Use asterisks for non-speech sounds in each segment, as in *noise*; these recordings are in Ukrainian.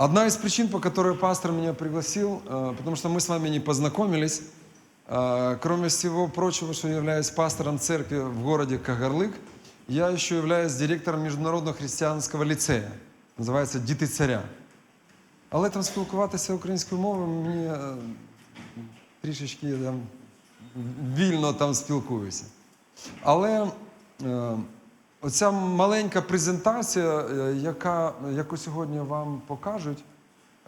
Одна из причин, по которой пастор меня пригласил, э, потому что мы с вами не познакомились, э, кроме всего прочего, что я являюсь пастором церкви в городе Кагарлык, я еще являюсь директором Международного христианського ліцею. Називається Діти царя. Але там спілкуватися українською мовою мені е, трішечки я там вільно там спілкуюся. Але е, оця маленька презентація, е, яка, яку сьогодні вам покажуть,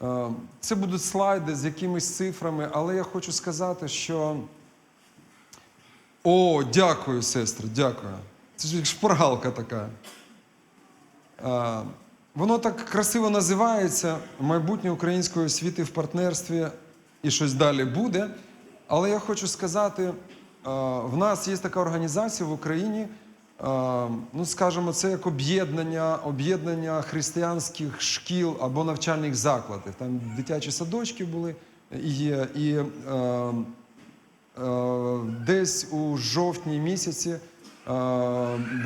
е, це будуть слайди з якимись цифрами, але я хочу сказати, що. О, дякую, сестри, дякую. Це ж як шпаргалка така. Е, Воно так красиво називається майбутнє української освіти в партнерстві і щось далі буде. Але я хочу сказати, в нас є така організація в Україні, ну скажімо, це як об'єднання, об'єднання християнських шкіл або навчальних закладів. Там дитячі садочки були і є. І е, е, десь у жовтні місяці е,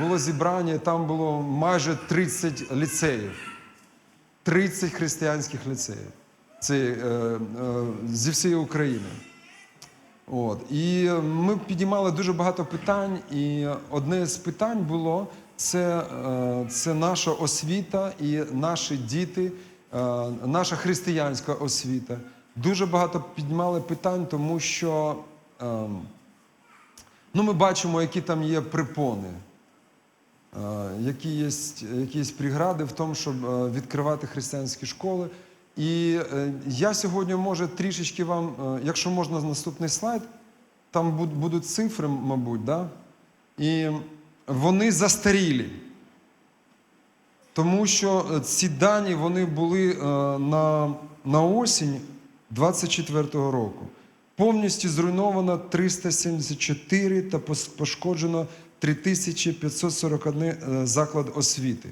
було зібрання, там було майже 30 ліцеїв. 30 християнських ліцеїв. Це е, е, зі всієї України. От. І ми підіймали дуже багато питань, і одне з питань було це, е, це наша освіта і наші діти, е, наша християнська освіта. Дуже багато піднімали питань, тому що е, ну, ми бачимо, які там є препони. Е, які є, які є прегради в тому, щоб відкривати християнські школи. І е, я сьогодні може трішечки вам, е, якщо можна наступний слайд, там будуть цифри, мабуть, да? і вони застарілі. Тому що е, ці дані вони були на, на осінь 24-го року. Повністю зруйновано 374 та пошкоджено 3541 е, заклад освіти.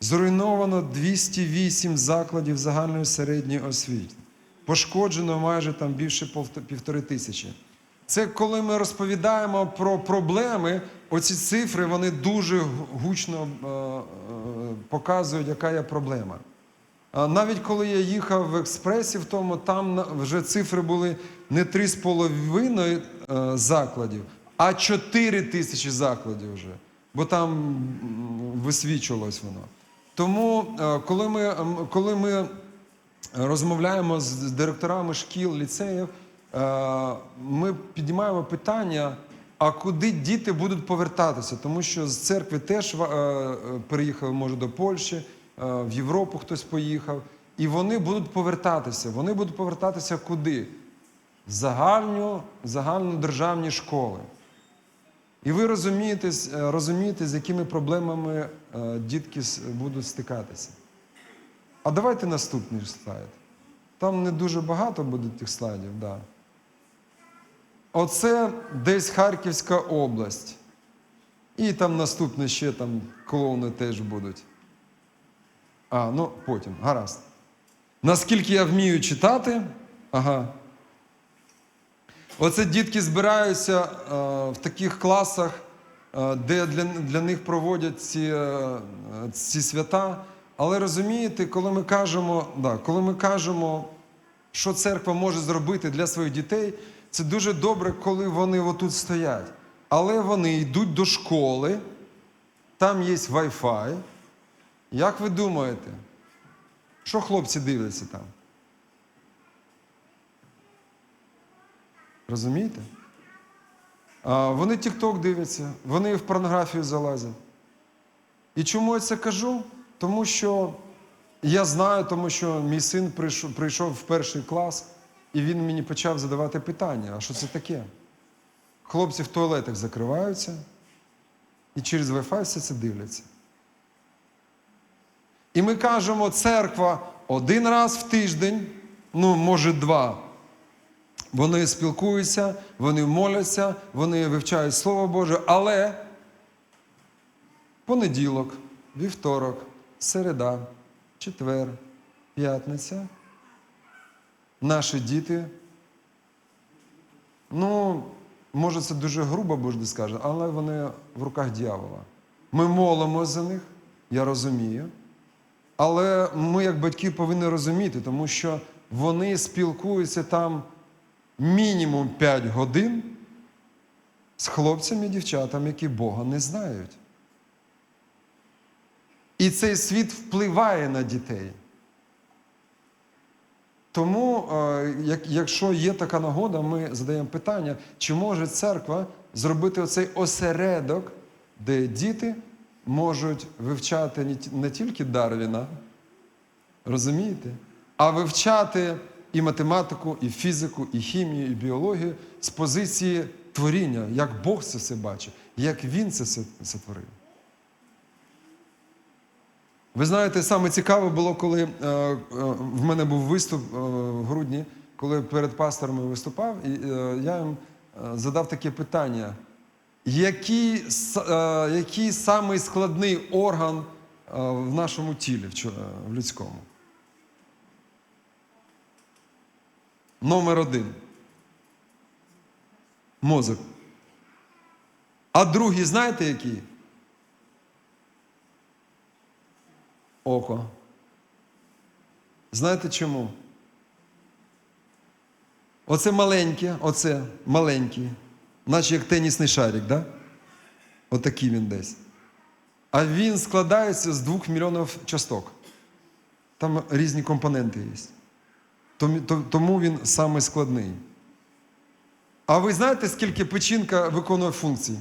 Зруйновано 208 закладів загальної середньої освіти. Пошкоджено майже там більше півтори тисячі. Це коли ми розповідаємо про проблеми, оці цифри вони дуже гучно е, е, показують, яка є проблема. А Навіть коли я їхав в експресі, в тому там вже цифри були не 3,5 е, закладів, а 4 тисячі закладів вже. Бо там висвічувалось воно. Тому, е, коли ми, коли ми розмовляємо з директорами шкіл, ліцеїв, е, ми піднімаємо питання, а куди діти будуть повертатися? Тому що з церкви теж е, е, переїхали, може, до Польщі, е, в Європу хтось поїхав. І вони будуть повертатися. Вони будуть повертатися куди? В загальну, загальнодержавні школи. І ви розумієте, е, розумієте, з якими проблемами е, дітки будуть стикатися. А давайте наступний слайд. Там не дуже багато буде тих слайдів, да. Оце десь Харківська область. І там наступне ще там клоуни теж будуть. А, ну потім, гаразд. Наскільки я вмію читати, ага. Оце дітки збираються е, в таких класах, е, де для, для них проводять ці, е, ці свята. Але розумієте, коли ми кажемо, да, коли ми кажемо, що церква може зробити для своїх дітей, це дуже добре, коли вони отут стоять. Але вони йдуть до школи, там є Wi-Fi. Як ви думаєте, що хлопці дивляться там? Розумієте? А, вони TikTok дивляться, вони в порнографію залазять. І чому я це кажу? Тому що я знаю, тому що мій син прийшов, прийшов в перший клас, і він мені почав задавати питання: а що це таке? Хлопці в туалетах закриваються і через Wi-Fi все це дивляться. І ми кажемо, церква один раз в тиждень, ну, може, два. Вони спілкуються, вони моляться, вони вивчають Слово Боже, але понеділок, вівторок, середа, четвер, п'ятниця. Наші діти, ну, може, це дуже грубо буде скаже, але вони в руках дьявола. Ми молимо за них, я розумію. Але ми, як батьки, повинні розуміти, тому що вони спілкуються там мінімум 5 годин з хлопцями і дівчатами, які Бога не знають. І цей світ впливає на дітей. Тому, е, якщо є така нагода, ми задаємо питання, чи може церква зробити оцей осередок, де діти можуть вивчати не тільки Дарвіна, розумієте, а вивчати і математику, і фізику, і хімію, і біологію з позиції творіння, як Бог це все бачить, як Він це все сотворив. Ви знаєте, саме цікаве було, коли е, е, в мене був виступ е, в грудні, коли перед пасторами виступав, і е, я їм е, задав таке питання: який, е, який самий складний орган е, в нашому тілі, в людському? Номер один. Мозок. А другий, знаєте який? Око. Знаєте чому? Оце маленьке, оце маленький, наче як тенісний шарик, да? Отакий він десь. А він складається з двох мільйонів часток. Там різні компоненти є. Тому- він самий складний. А ви знаєте, скільки печінка виконує функцій?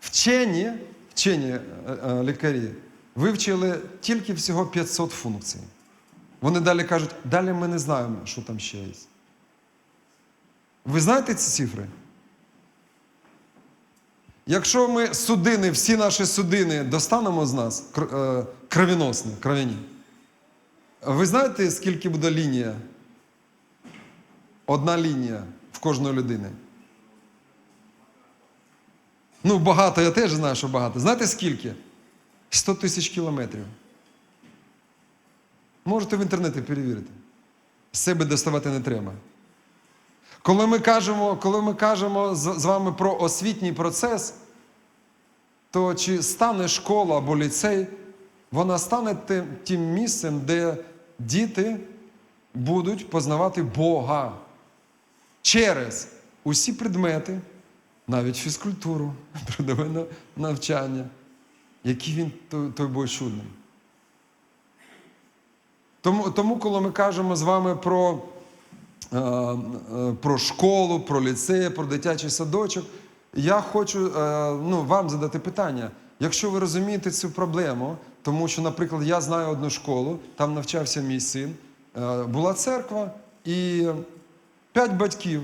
Вчені, вчені е, е, лікарі вивчили тільки всього 500 функцій. Вони далі кажуть, далі ми не знаємо, що там ще є. Ви знаєте ці цифри? Якщо ми судини, всі наші судини достанемо з нас, е, кровіносні, кров'яні, ви знаєте, скільки буде лінія? Одна лінія в кожної людини. Ну, багато, я теж знаю, що багато. Знаєте скільки? 100 тисяч кілометрів. Можете в інтернеті перевірити. З себе доставати не треба. Коли ми кажемо, коли ми кажемо з, вами про освітній процес, то чи стане школа або ліцей, вона стане тим, тим місцем, де діти будуть познавати Бога через усі предмети, навіть фізкультуру, *laughs* трудове навчання, який він той, Бог чудний. Тому, тому, коли ми кажемо з вами про, е, е, про школу, про ліцей, про дитячий садочок, я хочу е, ну, вам задати питання. Якщо ви розумієте цю проблему, тому що, наприклад, я знаю одну школу, там навчався мій син, е, була церква і п'ять батьків,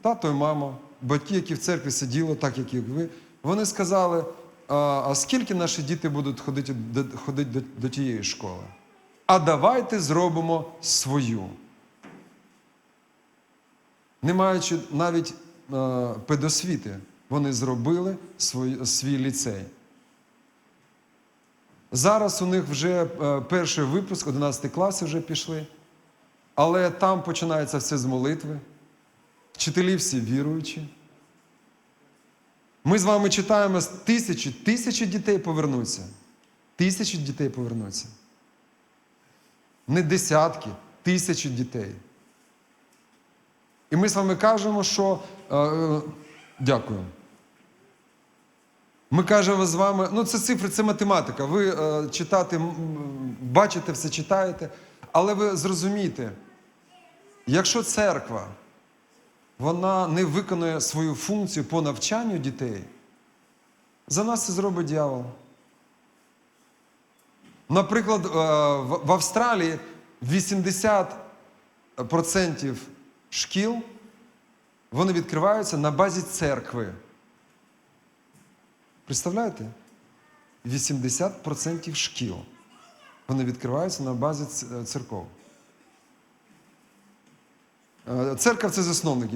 тато і мама, батьки, які в церкві сиділи, так як і ви, вони сказали: а, скільки наші діти будуть ходити, ходити до, до тієї школи? А давайте зробимо свою. Не маючи навіть е, педосвіти, вони зробили свій ліцей. Зараз у них вже е, перший випуск, 11 класи вже пішли, але там починається все з молитви. Вчителі всі віруючі. Ми з вами читаємо тисячі, тисячі дітей повернуться. Тисячі дітей повернуться. Не десятки, тисячі дітей. І ми з вами кажемо, що. Е, е, дякую. Ми кажемо з вами, ну це цифри, це математика. Ви е, читати, бачите все, читаєте, але ви зрозумієте, якщо церква вона не виконує свою функцію по навчанню дітей, за нас це зробить дьявол. Наприклад, е, в Австралії 80% шкіл вони відкриваються на базі церкви. Представляєте? 80% шкіл. Вони відкриваються на базі церков. Е, Церква це засновник.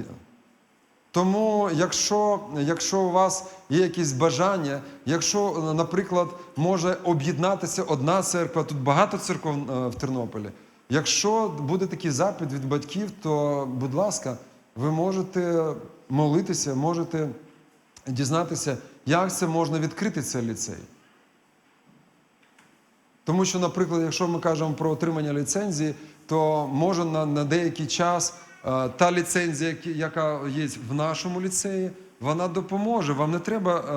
Тому, якщо, якщо у вас є якісь бажання, якщо, е, наприклад, може об'єднатися одна церква, тут багато церков е, в Тернополі. Якщо буде такий запит від батьків, то, будь ласка, ви можете молитися, можете дізнатися, як це можна відкрити цей ліцей. Тому що, наприклад, якщо ми кажемо про отримання ліцензії, то може на, на деякий час е, та ліцензія, яка є в нашому ліцеї, вона допоможе. Вам не треба е,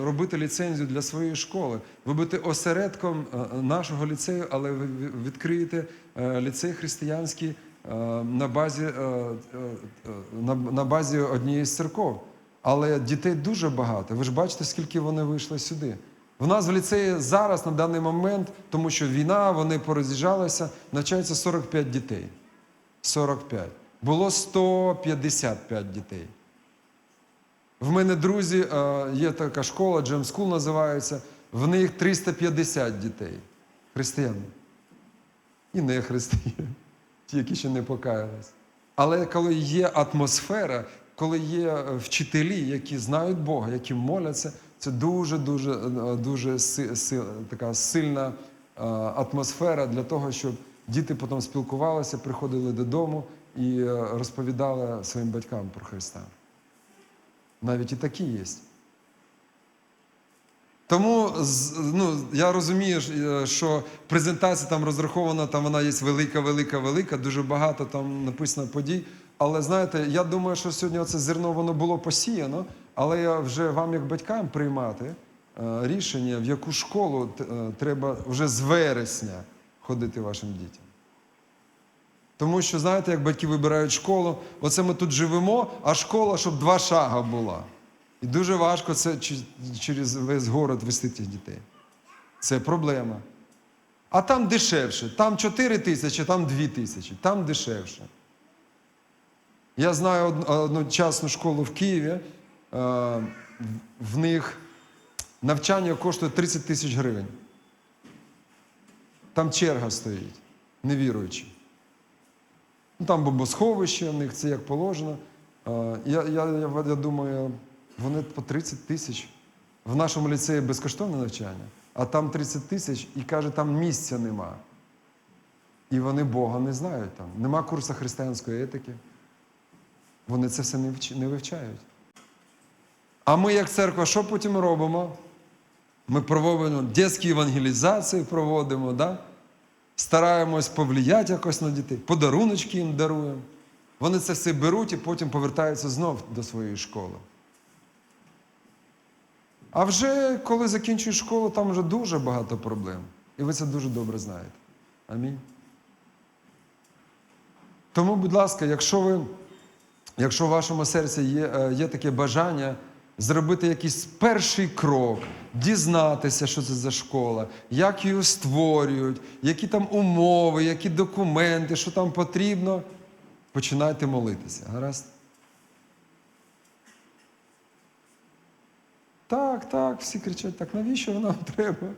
е, робити ліцензію для своєї школи. Ви будете осередком е, нашого ліцею, але ви відкриєте е, ліцей християнський е, на базі, е, на, на базі однієї з церков. Але дітей дуже багато. Ви ж бачите, скільки вони вийшли сюди. В нас в ліцеї зараз на даний момент, тому що війна, вони пороз'їжджалися, навчається 45 дітей. 45. Було 155 дітей. В мене друзі, е, є така школа, Джем Скул називається, в них 350 дітей. Християн. І не християн, *laughs* ті, які ще не покаялись. Але коли є атмосфера, коли є е, вчителі, які знають Бога, які моляться, це дуже дуже е, дуже така сильна е, атмосфера для того, щоб діти потім спілкувалися, приходили додому і розповідали своїм батькам про Христа. Навіть і такі є. Тому ну, я розумію, що презентація там розрахована, там вона є велика, велика, велика, дуже багато там написано подій. Але знаєте, я думаю, що сьогодні це зерно воно було посіяно, але я вже вам, як батькам, приймати е, рішення, в яку школу е, треба вже з вересня ходити вашим дітям. Тому що, знаєте, як батьки вибирають школу, оце ми тут живемо, а школа, щоб два шага була. І дуже важко це через весь город вести цих дітей. Це проблема. А там дешевше. Там 4 тисячі, там 2 тисячі, там дешевше. Я знаю од- одну частну школу в Києві. е, В них навчання коштує 30 тисяч гривень. Там черга стоїть, невіруючи. Ну, там бомбосховище в них, це як положено. Е, Я, я, я, я думаю, вони по 30 тисяч. В нашому ліцеї безкоштовне навчання, а там 30 тисяч і каже, там місця нема. І вони Бога не знають там. Нема курсу християнської етики. Вони це все не вивчають. А ми, як церква, що потім робимо? Ми проводимо дитячі евангелізації, проводимо, да? стараємось повлияти якось на дітей, подаруночки їм даруємо. Вони це все беруть і потім повертаються знов до своєї школи. А вже коли закінчуєш школу, там вже дуже багато проблем. І ви це дуже добре знаєте. Амінь. Тому, будь ласка, якщо ви, якщо в вашому серці є, е, є таке бажання зробити якийсь перший крок, дізнатися, що це за школа, як її створюють, які там умови, які документи, що там потрібно, починайте молитися. Гаразд? Так, так, всі кричать, так навіщо нам треба?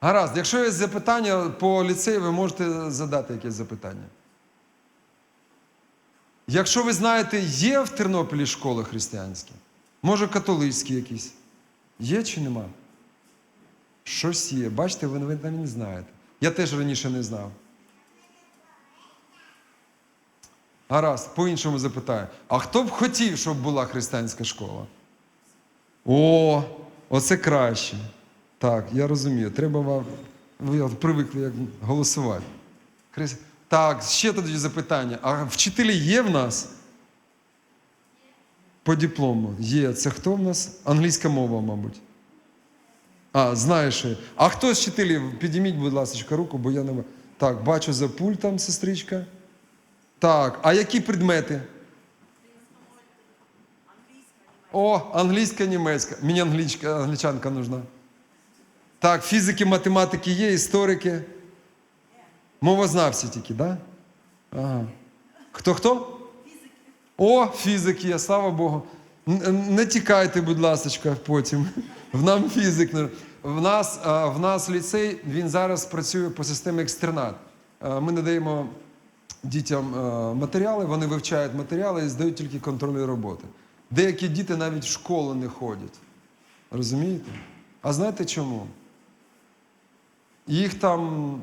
Гаразд, якщо є запитання по ліцею, ви можете задати якесь запитання. Якщо ви знаєте, є в Тернополі школи християнські, може католицькі якісь, є чи нема? Щось є. Бачите, ви навіть не знаєте. Я теж раніше не знав. Гаразд, по-іншому запитаю. А хто б хотів, щоб була християнська школа? О, оце краще. Так, я розумію. Треба вам. Ви привикли як голосувати. Так, ще тоді запитання. А вчителі є в нас? По диплому. Є. Це хто в нас? Англійська мова, мабуть. А, знаєш. А хто з вчителів? Підійміть, будь ласка, руку, бо я не. Так, бачу за пультом, сестричка. Так, а які предмети? О, англійська, німецька. Мені англічка, англічанка нужна. Так, фізики, математики є, історики. Мовознавці тільки? Да? Ага. Хто хто? О, фізики є, слава Богу. Не тікайте, будь ласка, потім. В нам фізик. В нас, в нас ліцей, він зараз працює по системі екстернат. Ми надаємо дітям матеріали, вони вивчають матеріали і здають тільки контрольні роботи. Деякі діти навіть в школу не ходять. Розумієте? А знаєте чому? Їх там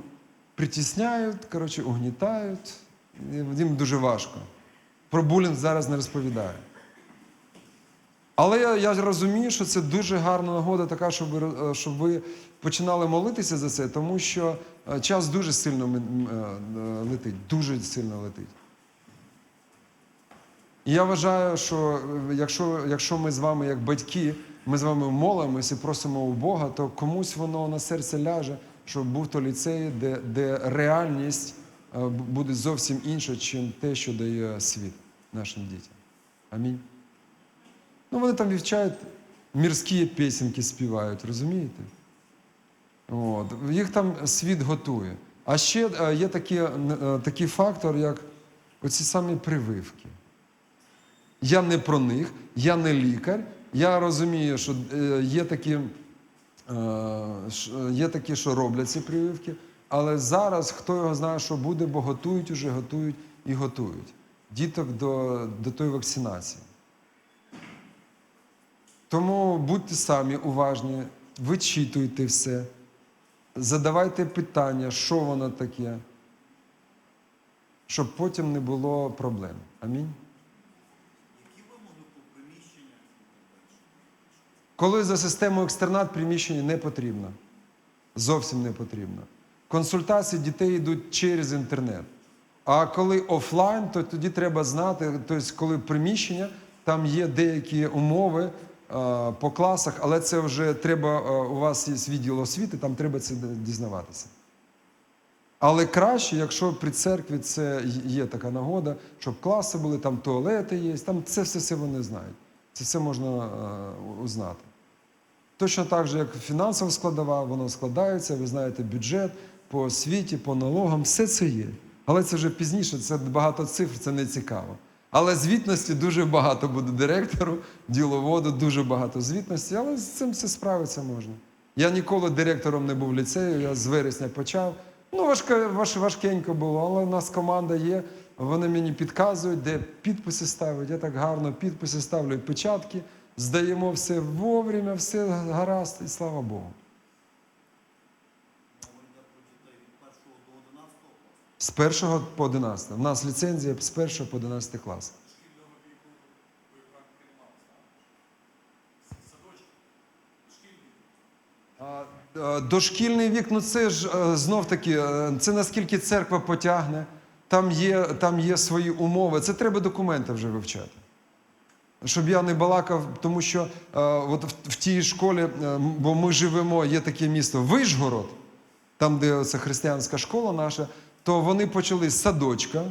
притісняють, коротше, угнітають. Їм дуже важко. Про булінг зараз не розповідаю. Але я, я розумію, що це дуже гарна нагода, така, щоб ви, е, щоб ви починали молитися за це, тому що е, час дуже сильно е, летить, дуже сильно летить. І я вважаю, що якщо, якщо ми з вами, як батьки, ми з вами молимося і просимо у Бога, то комусь воно на серце ляже, щоб був то ліцей, де, де реальність е, буде зовсім інша, ніж те, що дає світ нашим дітям. Амінь. Ну, вони там вивчають мірські пісеньки співають, розумієте? От. Їх там світ готує. А ще е, є такий, е, такий фактор, як оці самі прививки. Я не про них, я не лікар. Я розумію, що є такі, є такі, що роблять ці прививки, але зараз хто його знає, що буде, бо готують уже, готують і готують діток до, до тої вакцинації. Тому будьте самі уважні, вичитуйте все, задавайте питання, що воно таке, щоб потім не було проблем. Амінь. Коли за системою екстернат приміщення не потрібно. Зовсім не потрібно. Консультації дітей йдуть через інтернет. А коли офлайн, то тоді треба знати, тобто, коли приміщення, там є деякі умови е, по класах, але це вже треба, е, у вас є відділ освіти, там треба це дізнаватися. Але краще, якщо при церкві це є така нагода, щоб класи були, там туалети є, там це все, все вони знають. Це все можна е, узнати. Точно так же, як фінансова складова, воно складається, ви знаєте бюджет по освіті, по налогам, все це є. Але це вже пізніше, це багато цифр, це не цікаво. Але звітності дуже багато буде директору, діловоду, дуже багато звітності, але з цим все справитися можна. Я ніколи директором не був ліцею, я з вересня почав. Ну, важко, важ, важкенько було, але в нас команда є. Вони мені підказують, де підписи ставити. Я так гарно підписи ставлю і печатки, здаємо все вовремя, все гаразд, і слава Богу. З 1 по 11. У нас ліцензія з 1 по 11 клас. Е, Дошкільний вік, ну це ж е, знов таки, е, це наскільки церква потягне, там є, там є свої умови. Це треба документи вже вивчати. Щоб я не балакав, тому що е, от в, в тій школі, е, бо ми живемо, є таке місто Вишгород, там, де це християнська школа наша, то вони почали з садочка,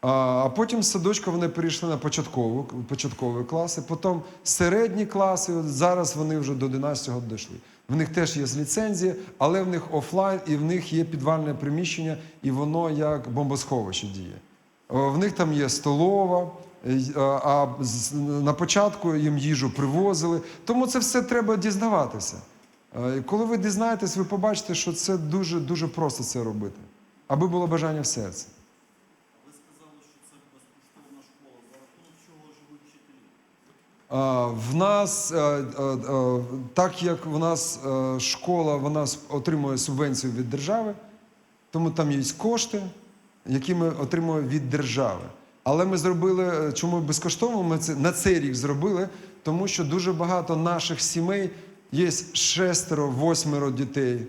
а, а потім з садочка вони перейшли на початкову, початкові класи, потім середні класи. От зараз вони вже до 11-го дійшли. В них теж є ліцензія, але в них офлайн і в них є підвальне приміщення, і воно як бомбосховище діє. В них там є столова, е, а а на початку їм їжу привозили. Тому це все треба дізнаватися. Е, Коли ви дізнаєтесь, ви побачите, що це дуже дуже просто це робити, аби було бажання в серці. Ви сказали, що це безкоштовна школа. За рахунок чого живуть вчителі? А, В нас, е, е, е, так як в нас школа вона отримує субвенцію від держави, тому там є кошти, які ми отримуємо від держави. Але ми зробили, чому безкоштовно ми це на цей рік зробили, тому що дуже багато наших сімей є шестеро, восьмеро дітей.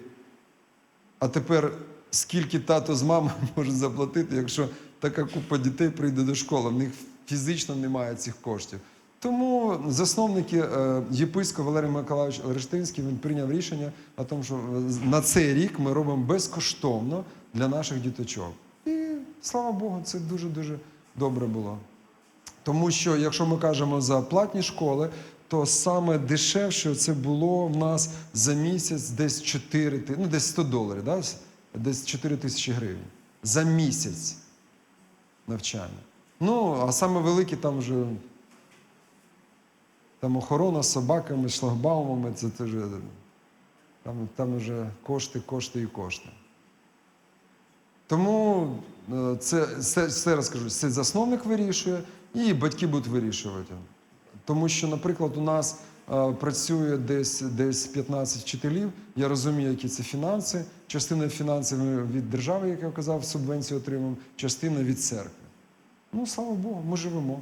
А тепер скільки тато з мамою *laughs* може заплатити, якщо така купа дітей прийде до школи, в них фізично немає цих коштів. Тому засновники е, єпископ Валерій Миколаївич Рештинський він прийняв рішення о тому, що е, на цей рік ми робимо безкоштовно для наших діточок. І слава Богу, це дуже дуже добре було. Тому що, якщо ми кажемо за платні школи, то саме дешевше це було в нас за місяць десь 4, ну десь 100 доларів, да? десь 4 тисячі гривень. За місяць навчання. Ну, а саме великі там вже там охорона собаками, шлагбаумами, це теж, там, там вже кошти, кошти і кошти. Тому е, це, це, це розкажу, це засновник вирішує, і батьки будуть вирішувати. Тому що, наприклад, у нас е, працює десь, десь 15 вчителів. Я розумію, які це фінанси. Частина фінансів від держави, як я казав, субвенцію отримуємо, частина від церкви. Ну, слава Богу, ми живемо.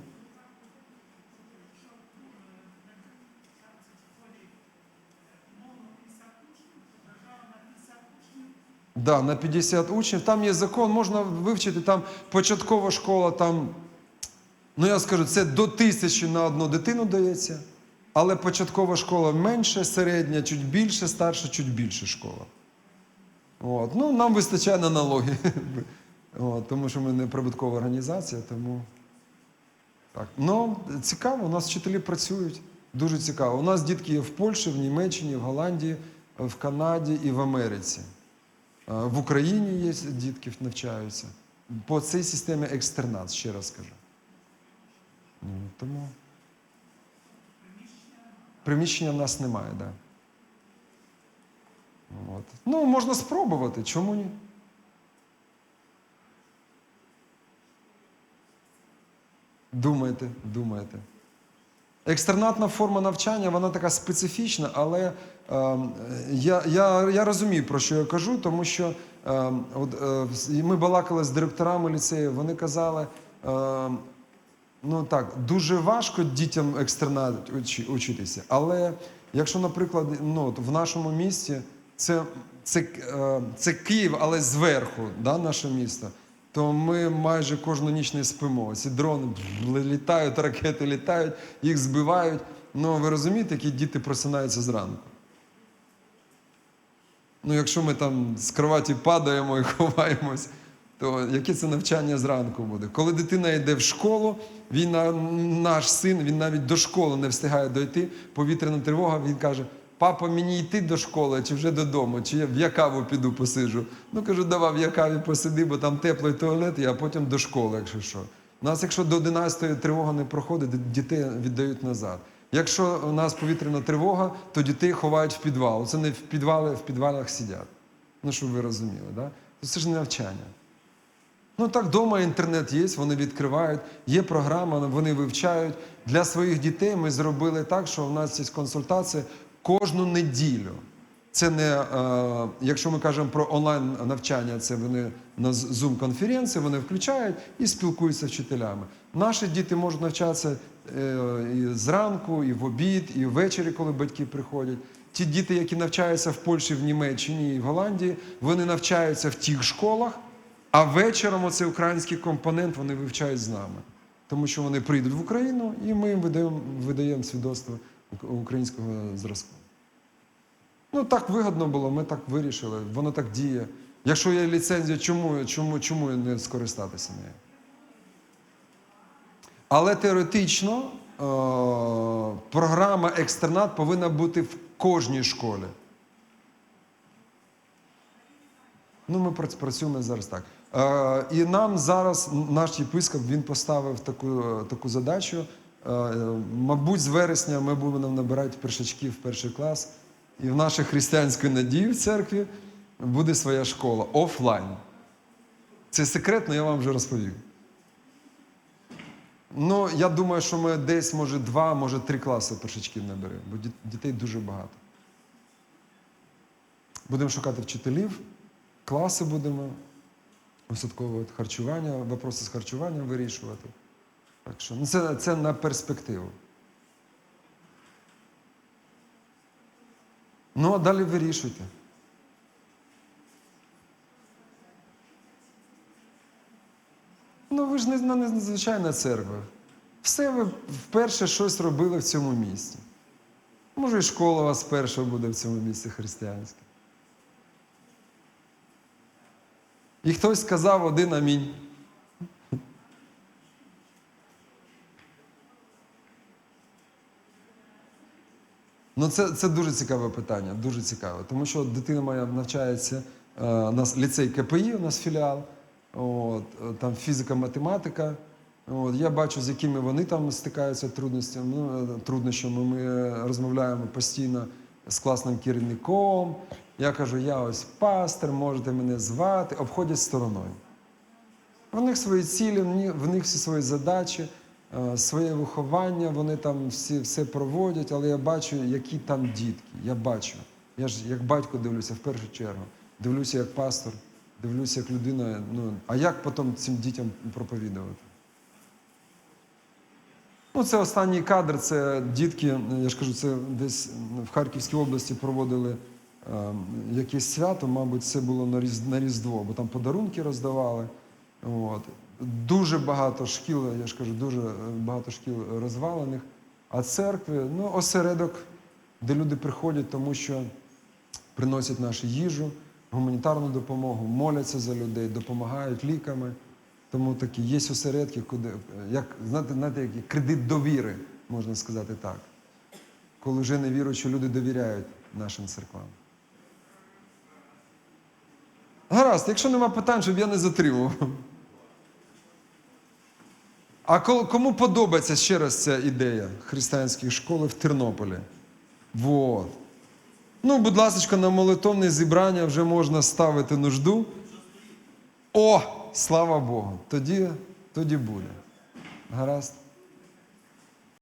Да, на 50 учнів. Там є закон, можна вивчити там початкова школа, там, ну я скажу, це до тисячі на одну дитину дається. Але початкова школа менше, середня чуть більше, старша чуть більше школа. От. Ну, нам вистачає на налоги. *laughs* От, тому що ми не прибуткова організація, тому. Так. Ну, цікаво, у нас вчителі працюють. Дуже цікаво. У нас дітки є в Польщі, в Німеччині, в Голландії, в Канаді і в Америці. Е, В Україні є дітки, навчаються. По цій системі екстернат, ще раз скажу. Ну, тому приміщення в нас немає, так. Да. От. Ну, можна спробувати, чому ні? Думайте, думайте. Екстернатна форма навчання, вона така специфічна, але я, я, я розумію, про що я кажу, тому що е, от, е, ми балакали з директорами ліцею, вони казали, е, ну так, дуже важко дітям екстернат учитися. Але якщо, наприклад, ну, от в нашому місті це, це, е, це Київ, але зверху, да, наше місто, то ми майже кожну ніч не спимо. Ці дрони літають, ракети літають, їх збивають. Ну, ви розумієте, які діти просинаються зранку? Ну, якщо ми там з кроваті падаємо і *laughs* ховаємось, то яке це навчання зранку буде? Коли дитина йде в школу, він, наш син, він навіть до школи не встигає дойти, повітряна тривога, він каже: папа, мені йти до школи, чи вже додому, чи я в якаву піду посиджу. Ну, кажу, давай в якаві посиди, бо там теплий туалет, а потім до школи, якщо що. У нас, якщо до 11 тривога не проходить, дітей віддають назад. Якщо у нас повітряна тривога, то дітей ховають в підвал. Це не в підвали, в підвалах сидять. Ну, щоб ви розуміли, да? це ж не навчання. Ну так, вдома інтернет є, вони відкривають, є програма, вони вивчають. Для своїх дітей ми зробили так, що в нас є консультація кожну неділю. Це не, е, якщо ми кажемо про онлайн навчання, це вони на Zoom-конференції, вони включають і спілкуються з вчителями. Наші діти можуть навчатися е, і зранку, і в обід, і ввечері, коли батьки приходять. Ті діти, які навчаються в Польщі, в Німеччині і в Голландії, вони навчаються в тих школах, а вечором оцей український компонент вони вивчають з нами. Тому що вони прийдуть в Україну і ми їм видаємо, видаємо свідоцтво українського зразку. Ну, так вигодно було, ми так вирішили, воно так діє. Якщо є ліцензія, чому, чому, чому не скористатися нею? Але теоретично е- програма екстернат повинна бути в кожній школі. Ну, ми працюємо зараз так. Е, і нам зараз наш єпископ він поставив таку, таку задачу. Е, мабуть, з вересня ми будемо набирати першачків в перший клас. І в нашій християнській надії в церкві буде своя школа офлайн. Це секретно, я вам вже розповів. Ну, я думаю, що ми десь, може, два, може, три класи першачків наберемо, бо дітей дуже багато. Будемо шукати вчителів, класи будемо усадковувати харчування, вопроси з харчуванням вирішувати. Так що ну, це, це на перспективу. Ну, а далі вирішуйте. Ну, ви ж не, не, не звичайна церква. Все ви вперше щось робили в цьому місті. Може, і школа у вас перша буде в цьому місці християнська. І хтось сказав один амінь. Ну, це, це дуже цікаве питання, дуже цікаве. Тому що дитина моя навчається е, у нас ліцей КПІ, у нас філіал, от, е, там фізика, математика. От, я бачу, з якими вони там стикаються трудностями, ну, е, труднощами. Ми розмовляємо постійно з класним керівником. Я кажу, я ось пастор, можете мене звати, обходять стороною. В них свої цілі, в них- всі свої задачі, своє виховання, вони там всі, все проводять, але я бачу, які там дітки. Я бачу. Я ж як батько дивлюся в першу чергу. Дивлюся як пастор, дивлюся як людина. Ну, а як потім цим дітям проповідувати? Ну, це останній кадр, це дітки, я ж кажу, це десь в Харківській області проводили е, якесь свято, мабуть, це було на Різ- Різдво, бо там подарунки роздавали. От. Дуже багато шкіл, я ж кажу, дуже е, багато шкіл розвалених. А церкви, ну, осередок, де люди приходять, тому що приносять нашу їжу, гуманітарну допомогу, моляться за людей, допомагають ліками. Тому такі є осередки, куди, як, знаєте, знаєте, як кредит довіри, можна сказати так. Коли вже що люди довіряють нашим церквам. Гаразд, якщо нема питань, щоб я не затримував. А кому подобається ще раз ця ідея християнської школи в Тернополі? Вот. Ну, будь ласка, на молитовне зібрання вже можна ставити нужду. О, слава Богу! Тоді, тоді буде. Гаразд.